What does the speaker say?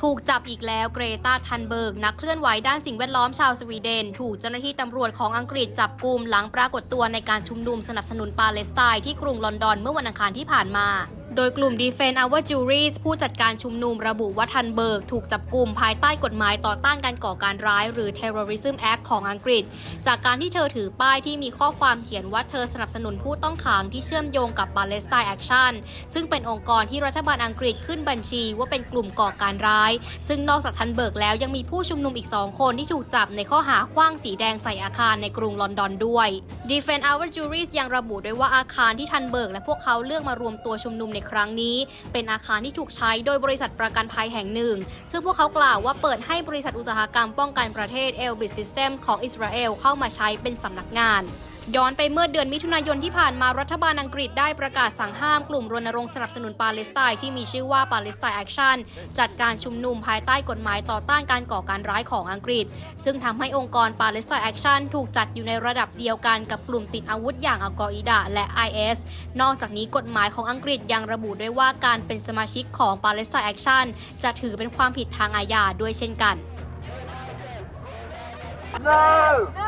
ถูกจับอีกแล้วเกรตาทันเบิร์ก นักเคลื่อนไหวด้านสิ่งแวดล้อมชาวสวีเดน ถูกเจ้าหน้าที่ตำรวจของอังกฤษจับกลุ่มหลังปรากฏตัวในการชุมนุมสนับสนุนปาเลสไตน์ที่กรุงลอนดอนเมื่อวันอังคารที่ผ่านมา โดยกลุ่ม Defend Our Juries ผู้จัดการชุมนุมระบุว่าทันเบิร์ก ถูกจับกลุ่มภายใต้กฎหมายต่อต้านการก่อการร้าย หรือ Terrorism Act ของอังกฤษ จากการที่เธอถือป้ายที่มีข้อความเขียนว่าเธอสนับสนุนผู้ต้องขังที่เชื่อมโยงกับ Palestine Action ซึ่งเป็นองค์กรที่รัฐบาลอังกฤษขึ้นบัญชีว่าเป็นกลุ่มก่อการร้าย ซึ่งนอกจากทันเบิร์กแล้วยังมีผู้ชุมนุมอีก2คนที่ถูกจับในข้อหาขว้างสีแดงใส่อาคารในกรุงลอนดอนด้วย Defend Our Juries ยังระบุด้วยว่าอาคารที่ทันเบิร์กและพวกเขาเลือกมารวมตัวชุมนุมในครั้งนี้ เป็นอาคารที่ถูกใช้โดยบริษัทประกันภัยแห่งหนึ่ง ซึ่งพวกเขากล่าวว่าเปิดให้บริษัทอุตสาหกรรมป้องกันประเทศเอลบิทซิสเต็มของอิสราเอลเข้ามาใช้เป็นสำนักงาน ย้อนไปเมื่อเดือนมิถุนายนที่ผ่านมารัฐบาลอังกฤษได้ประกาศสั่งห้ามกลุ่มรณรงค์สนับสนุนปาเลสไตน์ที่มีชื่อว่า Palestine Action จัดการชุมนุมภายใต้กฎหมายต่อต้านการก่อการร้ายของอังกฤษ ซึ่งทำให้องค์กร Palestine Action ถูกจัดอยู่ในระดับเดียวกันกับกลุ่มติดอาวุธอย่างอัลกออิดะและ IS นอกจากนี้กฎหมายของอังกฤษยังระบุด้วยว่าการเป็นสมาชิกของ Palestine Action จะถือเป็นความผิดทางอาญาด้วยเช่นกัน No! No!